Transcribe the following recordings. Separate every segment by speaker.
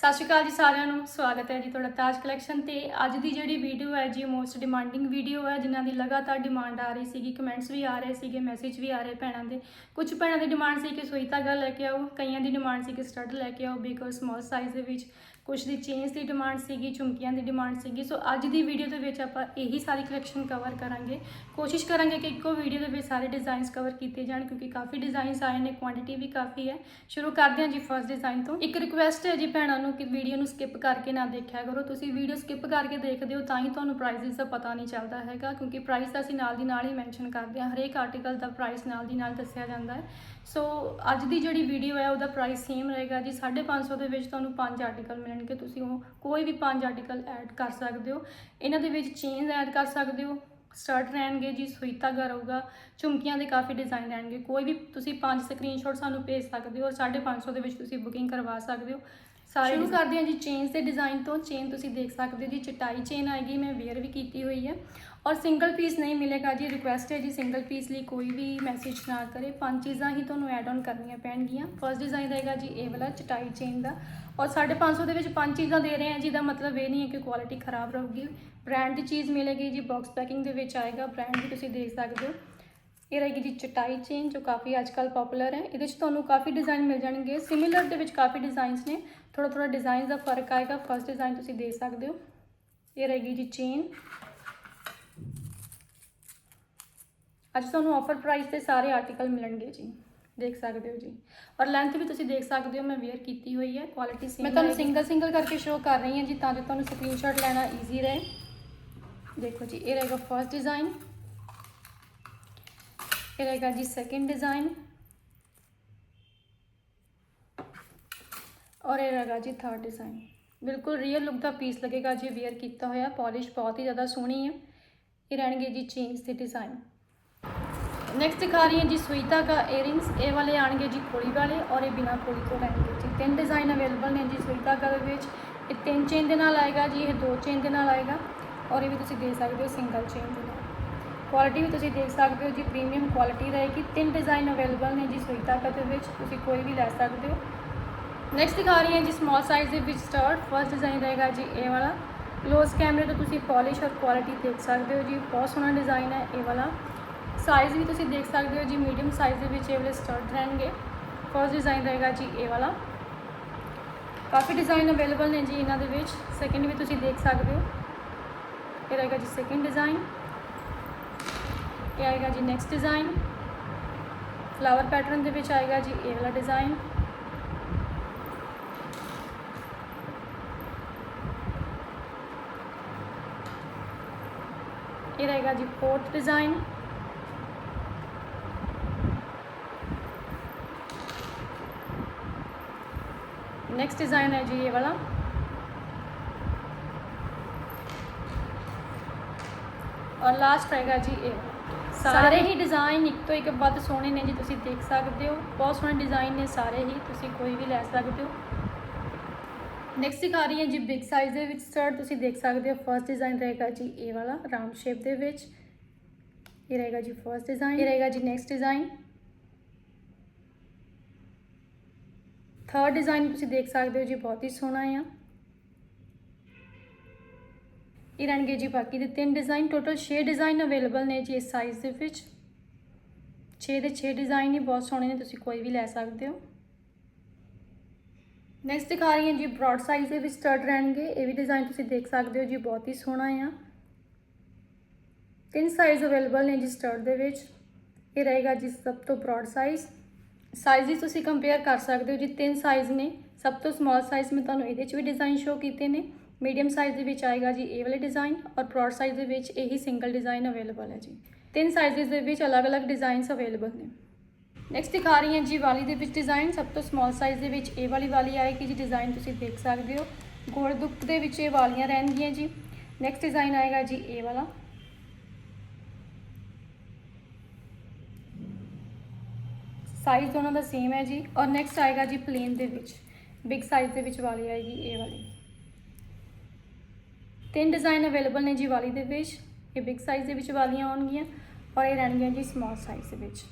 Speaker 1: ਸਤਿ ਸ਼੍ਰੀ ਅਕਾਲ ਜੀ ਸਾਰਿਆਂ ਨੂੰ, ਸਵਾਗਤ ਹੈ ਜੀ ਤੁਹਾਡਾ ਤਾਜ ਕਲੈਕਸ਼ਨ ਤੇ। ਅੱਜ ਦੀ ਜਿਹੜੀ ਵੀਡੀਓ ਹੈ ਜੀ ਮੋਸਟ ਡਿਮਾਂਡਿੰਗ ਵੀਡੀਓ ਹੈ, ਜਿਨ੍ਹਾਂ ਦੀ ਲਗਾਤਾਰ ਡਿਮਾਂਡ ਆ ਰਹੀ ਸੀਗੀ ਕਮੈਂਟਸ ਵੀ ਆ ਰਹੇ ਸੀਗੇ ਮੈਸੇਜ ਵੀ ਆ ਰਹੇ ਭੈਣਾਂ ਦੇ। ਕੁਝ ਭੈਣਾਂ ਦੀ ਡਿਮਾਂਡ ਸੀ ਕਿ ਸੂਈ ਧਾਗਾ ਲੈ ਕੇ ਆਓ, ਕਈਆਂ ਦੀ ਡਿਮਾਂਡ ਸੀ ਕਿ ਸਟੱਡ ਲੈ ਕੇ ਆਓ ਬਿਕੋਜ਼ ਸਮਾਲ ਸਾਈਜ਼ ਦੇ ਵਿੱਚ ਕੁਝ ਦੀ ਚੇਨਸ ਦੀ ਡਿਮਾਂਡ ਸੀਗੀ, ਝੁਮਕੀਆਂ ਦੀ ਡਿਮਾਂਡ ਸੀਗੀ। ਸੋ ਅੱਜ ਦੀ ਵੀਡੀਓ ਦੇ ਵਿੱਚ ਆਪਾਂ ਇਹੀ ਸਾਰੀ ਕਲੈਕਸ਼ਨ ਕਵਰ ਕਰਾਂਗੇ। ਕੋਸ਼ਿਸ਼ ਕਰਾਂਗੇ ਕਿ ਇੱਕੋ ਵੀਡੀਓ ਦੇ ਵਿੱਚ ਸਾਰੇ ਡਿਜ਼ਾਈਨਸ ਕਵਰ ਕੀਤੇ ਜਾਣ, ਕਿਉਂਕਿ ਕਾਫੀ ਡਿਜ਼ਾਈਨਸ ਆਏ ਨੇ ਕੁਆਂਟੀਟੀ ਵੀ ਕਾਫੀ ਹੈ। ਸ਼ੁਰੂ ਕਰਦੇ ਹਾਂ ਜੀ ਫਰਸਟ ਡਿਜ਼ਾਈਨ ਤੋਂ। ਇੱਕ ਰਿਕੁਐਸਟ ਹੈ ਜੀ ਭੈਣਾਂ ਨੂੰ ਕਿ ਵੀਡੀਓ ਨੂੰ ਸਕਿਪ ਕਰਕੇ ਨਾ ਦੇਖਿਆ ਕਰੋ। ਤੁਸੀਂ ਵੀਡੀਓ ਸਕਿਪ ਕਰਕੇ ਦੇਖਦੇ ਹੋ ਤਾਂ ਹੀ ਤੁਹਾਨੂੰ ਪ੍ਰਾਈਸਿਸ ਦਾ ਪਤਾ ਨਹੀਂ ਚੱਲਦਾ ਹੈਗਾ, ਕਿਉਂਕਿ ਪ੍ਰਾਈਸ ਤਾਂ ਅਸੀਂ ਨਾਲ ਦੀ ਨਾਲ ਹੀ ਮੈਂਸ਼ਨ ਕਰਦੇ ਹਾਂ। ਹਰੇਕ ਆਰਟੀਕਲ ਦਾ ਪ੍ਰਾਈਸ ਨਾਲ ਦੀ ਨਾਲ ਦੱਸਿਆ ਜਾਂਦਾ ਹੈ। ਸੋ ਅੱਜ ਦੀ ਜਿਹੜੀ ਵੀਡੀਓ ਹੈ, ਉਹਦਾ ਪ੍ਰਾਈਸ ਸੇਮ ਰਹੇਗਾ ਜੀ। 550 ਦੇ ਵਿੱਚ ਤੁਹਾਨੂੰ ਪੰਜ ਆਰਟੀਕਲ ਮਿਲਣਗੇ। ਤੁਸੀਂ ਉਹ ਕੋਈ ਵੀ ਪੰਜ ਆਰਟੀਕਲ ਐਡ ਕਰ ਸਕਦੇ ਹੋ। ਇਹਨਾਂ ਦੇ ਵਿੱਚ ਚੇਨਸ ਐਡ ਕਰ ਸਕਦੇ ਹੋ। ਸਟਾਰਟ ਰਹਿਣਗੇ ਜੀ ਸੂਈ ਧਾਗਾ ਰਹੂਗਾ ਝੁਮਕੀਆਂ ਦੇ ਕਾਫੀ ਡਿਜ਼ਾਈਨ ਰਹਿਣਗੇ। ਕੋਈ ਵੀ ਤੁਸੀਂ ਪੰਜ ਸਕਰੀਨਸ਼ਾਟ ਸਾਨੂੰ ਭੇਜ ਸਕਦੇ ਹੋ ਔਰ 550 ਦੇ ਵਿੱਚ ਤੁਸੀਂ ਬੁਕਿੰਗ ਕਰਵਾ ਸਕਦੇ ਹੋ। ਸਾਰੇ ਸ਼ੁਰੂ ਕਰਦੇ ਹਾਂ ਜੀ ਚੇਨਸ ਦੇ ਡਿਜ਼ਾਈਨ ਤੋਂ। ਚੇਨ ਤੁਸੀਂ ਦੇਖ ਸਕਦੇ ਹੋ ਜੀ ਚਟਾਈ ਚੇਨ ਆਏਗੀ ਮੈਂ ਵੇਅਰ ਵੀ ਕੀਤੀ ਹੋਈ ਹੈ ਔਰ ਸਿੰਗਲ ਪੀਸ ਨਹੀਂ ਮਿਲੇਗਾ ਜੀ ਰਿਕੁਐਸਟ ਹੈ ਜੀ ਸਿੰਗਲ ਪੀਸ ਲਈ ਕੋਈ ਵੀ ਮੈਸੇਜ ਨਾ ਕਰੇ। ਪੰਜ ਚੀਜ਼ਾਂ ਹੀ ਤੁਹਾਨੂੰ ਐਡ ਆਨ ਕਰਨੀਆਂ ਪੈਣਗੀਆਂ। ਫਰਸਟ ਡਿਜ਼ਾਈਨ ਰਹੇਗਾ ਜੀ ਇਹ ਵਾਲਾ ਚਟਾਈ ਚੇਨ ਦਾ। ਔਰ 550 ਦੇ ਵਿੱਚ ਪੰਜ ਚੀਜ਼ਾਂ ਦੇ ਰਹੇ ਹਾਂ ਜਿਹਦਾ ਮਤਲਬ ਇਹ ਨਹੀਂ ਹੈ ਕਿ ਕੁਆਲਿਟੀ ਖਰਾਬ ਰਹੂਗੀ। ਬ੍ਰਾਂਡ ਦੀ ਚੀਜ਼ ਮਿਲੇਗੀ ਜੀ ਬਾਕਸ ਪੈਕਿੰਗ ਦੇ ਵਿੱਚ ਆਏਗਾ। ਬ੍ਰਾਂਡ ਵੀ ਤੁਸੀਂ ਦੇਖ ਸਕਦੇ ਹੋ। ਇਹ ਰਹੇਗੀ ਜੀ ਚਟਾਈ ਚੇਨ ਜੋ ਕਾਫੀ ਅੱਜਕੱਲ ਪਪੂਲਰ ਹੈ। ਇਹਦੇ ਵਿੱਚ ਤੁਹਾਨੂੰ ਕਾਫੀ ਡਿਜ਼ਾਈਨ ਮਿਲ ਜਾਣਗੇ। ਸਿਮਿਲਰ ਦੇ ਵਿੱਚ ਕਾਫੀ ਡਿਜ਼ਾਈਨਸ ਨੇ। ਥੋੜਾ ਥੋੜਾ ਡਿਜ਼ਾਈਨ ਦਾ ਫ਼ਰਕ ਆਏਗਾ। ਫਰਸਟ ਡਿਜ਼ਾਈਨ ਤੁਸੀਂ ਦੇਖ ਸਕਦੇ ਹੋ। ਇਹ ਰਹੇਗੀ ਜੀ ਚੇਨ। ਅੱਜ ਤੁਹਾਨੂੰ ਆਫਰ ਪ੍ਰਾਈਸ ਤੇ ਸਾਰੇ ਆਰਟੀਕਲ ਮਿਲਣਗੇ ਜੀ। ਦੇਖ ਸਕਦੇ ਹੋ ਜੀ। ਔਰ ਲੈਂਥ ਵੀ ਤੁਸੀਂ ਦੇਖ ਸਕਦੇ ਹੋ। ਮੈਂ ਵੇਅਰ ਕੀਤੀ ਹੋਈ ਹੈ। ਕੁਆਲਿਟੀ ਸੇਮ ਮੈਂ ਤੁਹਾਨੂੰ ਸਿੰਗਲ ਸਿੰਗਲ ਕਰਕੇ ਸ਼ੋ ਕਰ ਰਹੀ ਹਾਂ ਜੀ ਤਾਂ ਜੋ ਤੁਹਾਨੂੰ ਸਕਰੀਨਸ਼ਾਟ ਲੈਣਾ ਈਜ਼ੀ ਰਹੇ। ਦੇਖੋ ਜੀ ਇਹ ਰਹੇਗਾ ਫਰਸਟ ਡਿਜ਼ਾਈਨ ਇਹ ਰਹੇਗਾ ਜੀ ਸੈਕਿੰਡ ਡਿਜ਼ਾਈਨ ਔਰ ਇਹ ਰਹੇਗਾ ਜੀ ਥਰਡ ਡਿਜ਼ਾਈਨ ਬਿਲਕੁਲ ਰੀਅਲ ਲੁੱਕ ਦਾ ਪੀਸ ਲੱਗੇਗਾ ਜੀ ਵੇਅਰ ਕੀਤਾ ਹੋਇਆ ਪਾਲਿਸ਼ ਬਹੁਤ ਹੀ ਜ਼ਿਆਦਾ ਸੋਹਣੀ ਹੈ ਇਹ ਰਹਿਣਗੇ ਜੀ ਚੇਨਸ ਦੇ ਡਿਜ਼ਾਈਨ ਨੈਕਸਟ ਦਿਖਾ ਰਹੀ ਹਾਂ ਜੀ ਸੂਈ ਧਾਗਾ ਏਅਰਿੰਗਸ ਇਹ ਵਾਲੇ ਆਣਗੇ ਜੀ ਖੋਲੀ ਵਾਲੇ ਔਰ ਇਹ ਬਿਨਾ ਖੋਲੀ ਤੋਂ ਰਹਿਣਗੇ ਜੀ ਤਿੰਨ ਡਿਜ਼ਾਈਨ ਅਵੇਲੇਬਲ ਨੇ ਜੀ ਸੂਈ ਧਾਗਾ ਦੇ ਵਿੱਚ ਇਹ ਤਿੰਨ ਚੇਨ ਦੇ ਨਾਲ ਆਏਗਾ ਜੀ ਇਹ ਦੋ ਚੇਨ ਦੇ ਨਾਲ ਆਏਗਾ ਔਰ ਇਹ ਵੀ ਤੁਸੀਂ ਦੇਖ ਸਕਦੇ ਹੋ ਸਿੰਗਲ ਚੇਨ ਦੇ ਨਾਲ ਕੁਆਲਿਟੀ ਵੀ ਤੁਸੀਂ ਦੇਖ ਸਕਦੇ ਹੋ, ਜੀ ਪ੍ਰੀਮੀਅਮ ਕੁਆਲਿਟੀ ਰਹੇਗੀ। ਤਿੰਨ ਡਿਜ਼ਾਈਨ ਅਵੇਲੇਬਲ ਨੇ ਜੀ ਸੂਈ ਧਾਗਾ ਦੇ ਵਿੱਚ, ਤੁਸੀਂ ਕੋਈ ਵੀ ਲੈ ਸਕਦੇ ਹੋ। ਨੈਕਸਟ ਦਿਖਾ ਰਹੀ ਹਾਂ ਜੀ ਸਮਾਲ ਸਾਈਜ਼ ਦੇ ਵਿੱਚ ਸਟਾਰਟ ਫਰਸਟ ਡਿਜ਼ਾਈਨ ਰਹੇਗਾ ਜੀ ਇਹ ਵਾਲਾ। ਕਲੋਜ਼ ਕੈਮਰੇ ਤੋਂ ਤੁਸੀਂ ਪਾਲਿਸ਼ ਔਰ ਕੁਆਲਿਟੀ ਦੇਖ ਸਕਦੇ ਹੋ ਜੀ। ਬਹੁਤ ਸੋਹਣਾ ਡਿਜ਼ਾਈਨ ਹੈ ਇਹ ਵਾਲਾ। ਸਾਈਜ਼ ਵੀ ਤੁਸੀਂ ਦੇਖ ਸਕਦੇ ਹੋ ਜੀ ਮੀਡੀਅਮ ਸਾਈਜ਼ ਦੇ ਵਿੱਚ ਇਹ ਵਾਲੇ ਸਟਾਰਟ ਰਹਿਣਗੇ। ਫਰਸਟ ਡਿਜ਼ਾਈਨ ਰਹੇਗਾ ਜੀ ਇਹ ਵਾਲਾ। ਕਾਫੀ ਡਿਜ਼ਾਈਨ ਅਵੇਲੇਬਲ ਨੇ ਜੀ ਇਹਨਾਂ ਦੇ ਵਿੱਚ। ਸੈਕਿੰਡ ਵੀ ਤੁਸੀਂ ਦੇਖ ਸਕਦੇ ਹੋ। ਇਹ ਰਹੇਗਾ ਜੀ ਸੈਕਿੰਡ ਡਿਜ਼ਾਈਨ ਇਹ ਆਏਗਾ ਜੀ ਨੈਕਸਟ ਡਿਜ਼ਾਈਨ ਫਲਾਵਰ ਪੈਟਰਨ ਦੇ ਵਿੱਚ ਆਏਗਾ ਜੀ ਇਹ ਵਾਲਾ ਡਿਜ਼ਾਈਨ ਇਹ ਰਹੇਗਾ ਜੀ ਫੋਰਥ ਡਿਜ਼ਾਈਨ नेक्स्ट डिज़ाइन है जी ये वाला ਔਰ ਲਾਸਟ ਰਹੇਗਾ ਜੀ ਇਹ ਸਾਰੇ ਹੀ ਡਿਜ਼ਾਈਨ ਇੱਕ ਤੋਂ ਇੱਕ ਵੱਧ ਸੋਹਣੇ ਨੇ ਜੀ ਤੁਸੀਂ ਦੇਖ ਸਕਦੇ ਹੋ। ਬਹੁਤ ਸੋਹਣੇ ਡਿਜ਼ਾਈਨ ਨੇ ਸਾਰੇ ਹੀ ਤੁਸੀਂ ਕੋਈ ਵੀ ਲੈ ਸਕਦੇ ਹੋ। ਨੈਕਸਟ ਦਿਖਾ ਰਹੀ ਹੈ ਜੀ ਬਿਗ ਸਾਈਜ਼ ਦੇ ਵਿੱਚ ਸਕਰਟ ਤੁਸੀਂ ਦੇਖ ਸਕਦੇ ਹੋ ਫਰਸਟ ਡਿਜ਼ਾਈਨ ਰਹੇਗਾ ਜੀ ਇਹ ਵਾਲਾ ਰਾਉਂਡ ਸ਼ੇਪ ਦੇ ਵਿੱਚ। ਇਹ ਰਹੇਗਾ ਜੀ ਫਰਸਟ ਡਿਜ਼ਾਈਨ ਇਹ ਰਹੇਗਾ ਜੀ ਨੈਕਸਟ ਡਿਜ਼ਾਈਨ ਥਰਡ ਡਿਜ਼ਾਈਨ ਤੁਸੀਂ ਦੇਖ ਸਕਦੇ ਹੋ ਜੀ ਬਹੁਤ ਹੀ ਸੋਹਣਾ ਆ। ਇਹ ਰਹਿਣਗੇ ਜੀ ਬਾਕੀ ਦੇ ਤਿੰਨ ਡਿਜ਼ਾਈਨ ਟੋਟਲ 6 ਡਿਜ਼ਾਈਨ ਅਵੇਲੇਬਲ ਨੇ ਜੀ ਇਸ ਸਾਈਜ਼ ਦੇ ਵਿੱਚ। 6 ਦੇ 6 ਡਿਜ਼ਾਈਨ ਹੀ ਬਹੁਤ ਸੋਹਣੇ ਨੇ, ਤੁਸੀਂ ਕੋਈ ਵੀ ਲੈ ਸਕਦੇ ਹੋ। ਨੈਕਸਟ ਦਿਖਾ ਰਹੀ ਹਾਂ ਜੀ ਬ੍ਰੌਡ ਸਾਈਜ਼ ਦੇ ਵਿੱਚ ਸਟਰਟ ਰਹਿਣਗੇ। ਇਹ ਵੀ ਡਿਜ਼ਾਈਨ ਤੁਸੀਂ ਦੇਖ ਸਕਦੇ ਹੋ ਜੀ, ਬਹੁਤ ਹੀ ਸੋਹਣਾ ਆ। ਤਿੰਨ ਸਾਈਜ਼ ਅਵੇਲੇਬਲ ਨੇ ਜੀ ਸਟਰਟ ਦੇ ਵਿੱਚ। ਇਹ ਰਹੇਗਾ ਜੀ ਸਭ ਤੋਂ ਬ੍ਰੌਡ ਸਾਈਜ਼ ਸਾਈਜ਼ਸ ਤੁਸੀਂ ਕੰਪੇਅਰ ਕਰ ਸਕਦੇ ਹੋ ਜੀ, ਤਿੰਨ ਸਾਈਜ਼ ਨੇ। ਸਭ ਤੋਂ ਸਮਾਲ ਸਾਈਜ਼ ਮੈਂ ਤੁਹਾਨੂੰ ਇਹਦੇ 'ਚ ਵੀ ਡਿਜ਼ਾਈਨ ਸ਼ੋ ਕੀਤੇ ਨੇ। ਮੀਡੀਅਮ ਸਾਈਜ਼ ਦੇ ਵਿੱਚ ਆਏਗਾ ਜੀ ਇਹ ਵਾਲੇ ਡਿਜ਼ਾਈਨ ਔਰ ਬ੍ਰੌਡ ਸਾਈਜ਼ ਦੇ ਵਿੱਚ ਇਹੀ ਸਿੰਗਲ ਡਿਜ਼ਾਈਨ ਅਵੇਲੇਬਲ ਹੈ ਜੀ। ਤਿੰਨ ਸਾਈਜ਼ਸ ਦੇ ਵਿੱਚ ਅਲੱਗ-ਅਲੱਗ ਡਿਜ਼ਾਈਨਸ ਅਵੇਲੇਬਲ ਨੇ। ਨੈਕਸਟ ਦਿਖਾ ਰਹੀ ਹਾਂ ਜੀ ਵਾਲੀ ਦੇ ਵਿੱਚ ਡਿਜ਼ਾਈਨ ਸਭ ਤੋਂ ਸਮਾਲ ਸਾਈਜ਼ ਦੇ ਵਿੱਚ ਇਹ ਵਾਲੀ ਵਾਲੀ ਆਏਗੀ ਜੀ ਡਿਜ਼ਾਈਨ ਤੁਸੀਂ ਦੇਖ ਸਕਦੇ ਹੋ। ਗੋਲ ਦੁੱਪ ਦੇ ਵਿੱਚ ਇਹ ਵਾਲੀਆਂ ਰਹਿਣਗੀਆਂ ਜੀ। ਨੈਕਸਟ ਡਿਜ਼ਾਈਨ ਆਏਗਾ ਜੀ ਇਹ ਵਾਲਾ। ਸਾਈਜ਼ ਦੋਨਾਂ ਦਾ ਸੇਮ ਹੈ ਜੀ। ਔਰ ਨੈਕਸਟ ਆਏਗਾ ਜੀ ਪਲੇਨ ਦੇ ਵਿੱਚ। ਬਿਗ ਸਾਈਜ਼ ਦੇ ਵਿੱਚ ਵਾਲੀ ਆਏਗੀ ਇਹ ਵਾਲੀ। ਤਿੰਨ ਡਿਜ਼ਾਈਨ ਅਵੇਲੇਬਲ ਨੇ ਜੀ ਵਾਲੀ ਦੇ ਵਿੱਚ। ਇਹ ਬਿਗ ਸਾਈਜ਼ ਦੇ ਵਿੱਚ ਵਾਲੀਆਂ ਆਉਣਗੀਆਂ ਔਰ ਇਹ ਰਹਿਣਗੀਆਂ ਜੀ ਸਮਾਲ ਸਾਈਜ਼ ਦੇ ਵਿੱਚ।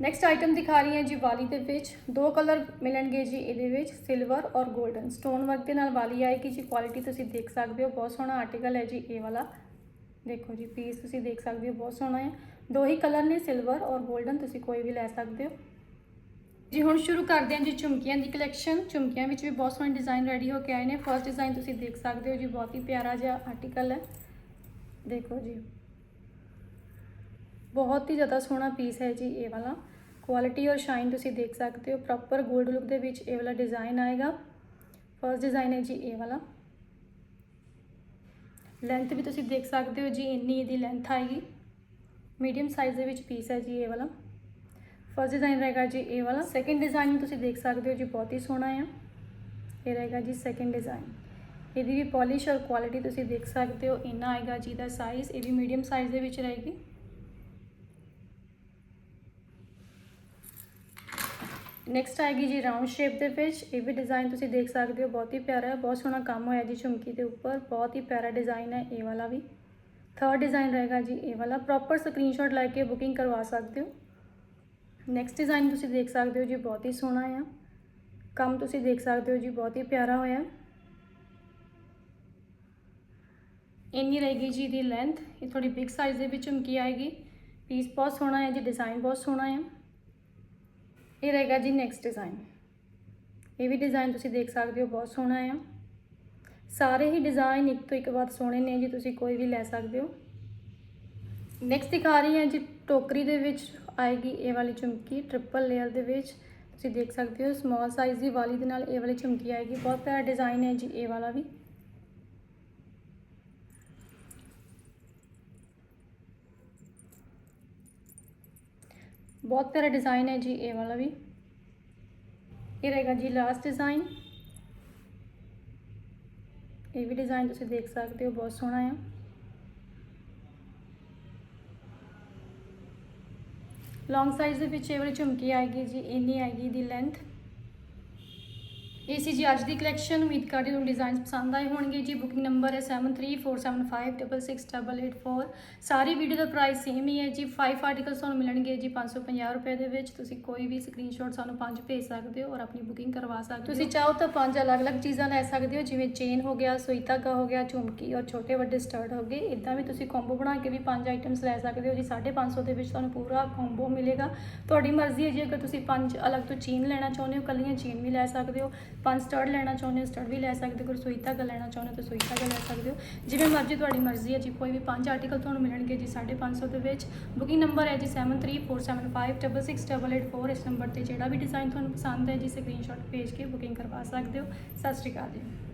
Speaker 1: ਨੈਕਸਟ ਆਈਟਮ ਦਿਖਾ ਰਹੀ ਹਾਂ ਜੀ ਵਾਲੀ ਦੇ ਵਿੱਚ। ਦੋ ਕਲਰ ਮਿਲਣਗੇ ਜੀ ਇਹਦੇ ਵਿੱਚ ਸਿਲਵਰ ਔਰ 골ਡਨ ਸਟੋਨ ਵਰਕ ਦੇ ਨਾਲ ਵਾਲੀ ਆਏਗੀ ਜੀ। ਕੁਆਲਿਟੀ ਤੁਸੀਂ ਦੇਖ ਸਕਦੇ ਹੋ, ਬਹੁਤ ਸੋਹਣਾ ਆਰਟੀਕਲ ਹੈ ਜੀ ਇਹ ਵਾਲਾ। ਦੇਖੋ ਜੀ ਪੀਸ ਤੁਸੀਂ ਦੇਖ ਸਕਦੇ ਹੋ, ਬਹੁਤ ਸੋਹਣਾ ਹੈ। ਦੋ ਹੀ ਕਲਰ ਨੇ ਸਿਲਵਰ ਔਰ 골ਡਨ ਤੁਸੀਂ ਕੋਈ ਵੀ ਲੈ ਸਕਦੇ ਹੋ। ਜੀ, ਹੁਣ ਸ਼ੁਰੂ ਕਰਦੇ ਹਾਂ ਜੀ ਝੁਮਕੀਆਂ ਦੀ ਕਲੈਕਸ਼ਨ ਝੁਮਕੀਆਂ ਵਿੱਚ ਵੀ ਬਹੁਤ ਸੋਹਣੇ ਡਿਜ਼ਾਈਨ ਰੈਡੀ ਹੋ ਕੇ ਆਏ ਨੇ। ਫਰਸਟ ਡਿਜ਼ਾਈਨ ਤੁਸੀਂ ਦੇਖ ਸਕਦੇ ਹੋ ਜੀ, ਬਹੁਤ ਹੀ ਪਿਆਰਾ ਜਿਹਾ ਆਰਟੀਕਲ ਹੈ। ਦੇਖੋ ਜੀ। ਬਹੁਤ ਹੀ ਜ਼ਿਆਦਾ ਸੋਹਣਾ ਪੀਸ ਹੈ ਜੀ ਇਹ ਵਾਲਾ। ਕੁਆਲਿਟੀ ਔਰ ਸ਼ਾਈਨ ਤੁਸੀਂ ਦੇਖ ਸਕਦੇ ਹੋ। ਪ੍ਰੋਪਰ 골ਡ ਲੁੱਕ ਦੇ ਵਿੱਚ ਇਹ ਵਾਲਾ ਡਿਜ਼ਾਈਨ ਆਏਗਾ। ਫਰਸਟ ਡਿਜ਼ਾਈਨ ਹੈ ਜੀ ਇਹ ਵਾਲਾ। ਲੈਂਥ ਵੀ ਤੁਸੀਂ ਦੇਖ ਸਕਦੇ ਹੋ ਜੀ, ਇੰਨੀ ਇਹਦੀ ਲੈਂਥ ਆਏਗੀ। ਮੀਡੀਅਮ ਸਾਈਜ਼ ਦੇ ਵਿੱਚ ਪੀਸ ਹੈ ਜੀ ਇਹ ਵਾਲਾ। ਫਸਟ ਡਿਜ਼ਾਈਨ ਰਹੇਗਾ ਜੀ ਇਹ ਵਾਲਾ। ਸੈਕੰਡ ਡਿਜ਼ਾਈਨ ਤੁਸੀਂ ਦੇਖ ਸਕਦੇ ਹੋ ਜੀ, ਬਹੁਤ ਹੀ ਸੋਹਣਾ ਆ। ਇਹ ਰਹੇਗਾ ਜੀ ਸੈਕੰਡ ਡਿਜ਼ਾਈਨ ਇਹਦੀ ਵੀ ਪਾਲਿਸ਼ ਔਰ ਕੁਆਲਿਟੀ ਤੁਸੀਂ ਦੇਖ ਸਕਦੇ ਹੋ, ਇੰਨਾ ਆਏਗਾ ਜੀ ਦਾ ਸਾਈਜ਼ ਇਹ ਵੀ ਮੀਡੀਅਮ ਸਾਈਜ਼ ਦੇ ਵਿੱਚ ਰਹੇਗੀ। ਨੈਕਸਟ ਆਏਗੀ ਜੀ ਰਾਉਂਡ ਸ਼ੇਪ ਦੇ ਵਿੱਚ। ਇਹ ਵੀ ਡਿਜ਼ਾਈਨ ਤੁਸੀਂ ਦੇਖ ਸਕਦੇ ਹੋ, ਬਹੁਤ ਹੀ ਪਿਆਰਾ ਹੈ। ਬਹੁਤ ਸੋਹਣਾ ਕੰਮ ਹੋਇਆ ਜੀ ਝੁਮਕੀ ਦੇ ਉੱਪਰ। ਬਹੁਤ ਹੀ ਪਿਆਰਾ ਡਿਜ਼ਾਈਨ ਹੈ ਇਹ ਵਾਲਾ ਵੀ। ਥਰਡ ਡਿਜ਼ਾਈਨ ਰਹੇਗਾ ਜੀ ਇਹ ਵਾਲਾ। ਪ੍ਰੋਪਰ ਸਕਰੀਨਸ਼ਾਟ ਲੈ ਕੇ ਬੁਕਿੰਗ ਕਰਵਾ ਸਕਦੇ ਹੋ। ਨੈਕਸਟ ਡਿਜ਼ਾਈਨ ਤੁਸੀਂ ਦੇਖ ਸਕਦੇ ਹੋ ਜੀ, ਬਹੁਤ ਹੀ ਸੋਹਣਾ ਆ। ਕੰਮ ਤੁਸੀਂ ਦੇਖ ਸਕਦੇ ਹੋ ਜੀ, ਬਹੁਤ ਹੀ ਪਿਆਰਾ ਹੋਇਆ। ਇੰਨੀ ਰਹੇਗੀ ਜੀ ਦੀ ਲੈਂਥ ਇਹ ਥੋੜੀ ਬਿਗ ਸਾਈਜ਼ ਦੇ ਵਿੱਚ ਝੁਮਕੀ ਆਏਗੀ। ਪੀਸ ਬਹੁਤ ਸੋਹਣਾ ਹੈ ਜੀ ਡਿਜ਼ਾਈਨ ਬਹੁਤ ਸੋਹਣਾ ਹੈ ਇਹ ਰਹੇਗਾ ਜੀ ਨੈਕਸਟ ਡਿਜ਼ਾਈਨ ਇਹ ਵੀ ਡਿਜ਼ਾਈਨ ਤੁਸੀਂ ਦੇਖ ਸਕਦੇ ਹੋ, ਬਹੁਤ ਸੋਹਣਾ ਹੈ ਸਾਰੇ ਹੀ ਡਿਜ਼ਾਈਨ ਇੱਕ ਤੋਂ ਇੱਕ ਬਾਅਦ ਸੋਹਣੇ ਨੇ ਜੀ, ਤੁਸੀਂ ਕੋਈ ਵੀ ਲੈ ਸਕਦੇ ਹੋ। ਨੈਕਸਟ ਦਿਖਾ ਰਹੀ ਹਾਂ ਜੀ, ਟੋਕਰੀ ਦੇ ਵਿੱਚ ਆਏਗੀ ਇਹ ਵਾਲੀ ਝੁਮਕੀ ਟ੍ਰਿਪਲ ਲੇਅਰ ਦੇ ਵਿੱਚ। ਤੁਸੀਂ ਦੇਖ ਸਕਦੇ ਹੋ ਸਮਾਲ ਸਾਈਜ਼ ਦੀ ਵਾਲੀ ਦੇ ਨਾਲ ਇਹ ਵਾਲੀ ਝੁਮਕੀ ਆਏਗੀ। ਬਹੁਤ ਪਿਆਰਾ ਡਿਜ਼ਾਈਨ ਹੈ ਜੀ ਇਹ ਵਾਲਾ ਵੀ। ਬਹੁਤ ਪਿਆਰਾ ਡਿਜ਼ਾਈਨ ਹੈ ਜੀ ਇਹ ਵਾਲਾ ਵੀ। ਇਹ ਰਹੇਗਾ ਜੀ ਲਾਸਟ ਡਿਜ਼ਾਈਨ ਇਹ ਵੀ ਡਿਜ਼ਾਈਨ ਤੁਸੀਂ ਦੇਖ ਸਕਦੇ ਹੋ, ਬਹੁਤ ਸੋਹਣਾ ਆ। ਲੌਂਗ ਸਾਈਜ਼ ਦੇ ਵਿੱਚ ਇਹ ਵਾਲੀ ਝੁਮਕੀ ਆਏਗੀ ਜੀ ਇੰਨੀ ਆਏਗੀ ਦੀ ਲੈਂਥ ਇਹ ਸੀ ਜੀ ਅੱਜ ਦੀ ਕਲੈਕਸ਼ਨ ਉਮੀਦ ਕਰਦੀ ਤੁਹਾਨੂੰ ਡਿਜ਼ਾਈਨਸ ਪਸੰਦ ਆਏ ਹੋਣਗੇ। ਜੀ ਬੁਕਿੰਗ ਨੰਬਰ ਹੈ 7347566884 ਸਾਰੀ ਵੀਡੀਓ ਦਾ ਪ੍ਰਾਈਸ ਸੇਮ ਹੀ ਹੈ ਜੀ। 5 ਆਰਟੀਕਲਸ ਤੁਹਾਨੂੰ ਮਿਲਣਗੇ ਜੀ 550 ਰੁਪਏ ਦੇ ਵਿੱਚ। ਤੁਸੀਂ ਕੋਈ ਵੀ ਸਕਰੀਨਸ਼ਾਟ ਸਾਨੂੰ ਪੰਜ ਭੇਜ ਸਕਦੇ ਹੋ ਔਰ ਆਪਣੀ ਬੁਕਿੰਗ ਕਰਵਾ ਸਕਦੇ ਹੋ। ਤੁਸੀਂ ਚਾਹੋ ਤਾਂ ਪੰਜ ਅਲੱਗ-ਅਲੱਗ ਚੀਜ਼ਾਂ ਲੈ ਸਕਦੇ ਹੋ, ਜਿਵੇਂ ਚੇਨ ਹੋ ਗਿਆ ਸੂਈ ਧਾਗਾ ਹੋ ਗਿਆ, ਝੁਮਕੀ ਔਰ ਛੋਟੇ ਵੱਡੇ ਸਟਰਡ ਹੋ ਗਏ। ਇਦਾਂ ਵੀ ਤੁਸੀਂ ਕੰਬੋ ਬਣਾ ਕੇ ਵੀ ਪੰਜ ਆਈਟਮਸ ਲੈ ਸਕਦੇ ਹੋ ਜੀ। 550 ਦੇ ਵਿੱਚ ਤੁਹਾਨੂੰ ਪੂਰਾ ਕੰਬੋ ਮਿਲੇਗਾ। ਤੁਹਾਡੀ ਮਰਜ਼ੀ ਹੈ ਜੀ, ਅਗਰ ਤੁਸੀਂ ਪੰਜ ਅਲੱਗ ਤੋਂ ਚੇਨ ਲੈਣਾ ਚਾਹੁੰਦੇ ਹੋ ਕੱਲੀਆਂ ਚੇਨ ਵੀ ਲੈ ਸਕਦੇ ਹੋ। ਪੰਜ ਸਟਰਡ ਲੈਣਾ ਚਾਹੁੰਦੇ ਹੋ ਸਟਰਡ ਵੀ ਲੈ ਸਕਦੇ ਹੋ ਅਗਰ ਸੂਈ ਧਾਗਾ ਲੈਣਾ ਚਾਹੁੰਦੇ ਹੋ ਤਾਂ ਸੂਈ ਧਾਗਾ ਲੈ ਸਕਦੇ ਹੋ। ਜਿਵੇਂ ਮਰਜ਼ੀ ਤੁਹਾਡੀ ਮਰਜ਼ੀ ਹੈ ਜੀ, ਕੋਈ ਵੀ ਪੰਜ ਆਰਟੀਕਲ ਤੁਹਾਨੂੰ ਮਿਲਣਗੇ ਜੀ 550 ਦੇ ਵਿੱਚ। ਬੁਕਿੰਗ ਨੰਬਰ ਹੈ ਜੀ 7347566884 ਇਸ ਨੰਬਰ ਤੇ ਜਿਹੜਾ ਵੀ ਡਿਜ਼ਾਈਨ ਤੁਹਾਨੂੰ ਪਸੰਦ ਹੈ ਜੀ ਸਕਰੀਨਸ਼ਾਟ ਭੇਜ ਕੇ ਬੁਕਿੰਗ ਕਰਵਾ ਸਕਦੇ ਹੋ। ਸਤਿ ਸ਼੍ਰੀ ਅਕਾਲ ਜੀ।